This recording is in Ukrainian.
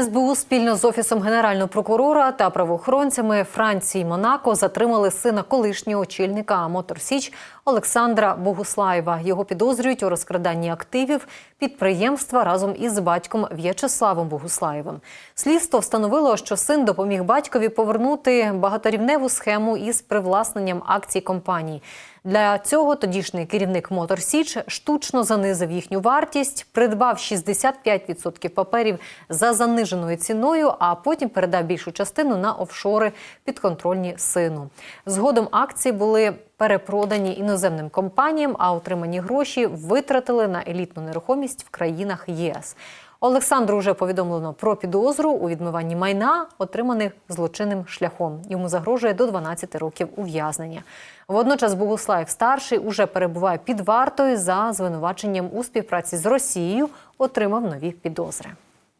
СБУ спільно з офісом генерального прокурора та правоохоронцями Франції Монако затримали сина колишнього очільника Мотор Січ Олександра Богуслаєва. Його підозрюють у розкраданні активів підприємства разом із батьком В'ячеславом Богуслаєвим. Слідство встановило, що син допоміг батькові повернути багаторівневу схему із привласненням акцій компанії. Для цього тодішній керівник Мотор Січ штучно занизив їхню вартість, придбав 65% паперів за заниженою ціною, а потім передав більшу частину на офшори підконтрольні сину. Згодом акції були перепродані іноземним компаніям, а отримані гроші витратили на елітну нерухомість в країнах ЄС. Олександру вже повідомлено про підозру у відмиванні майна, отриманих злочинним шляхом. Йому загрожує до 12 років ув'язнення. Водночас Богуслаєв старший уже перебуває під вартою за звинуваченням у співпраці з Росією, отримав нові підозри.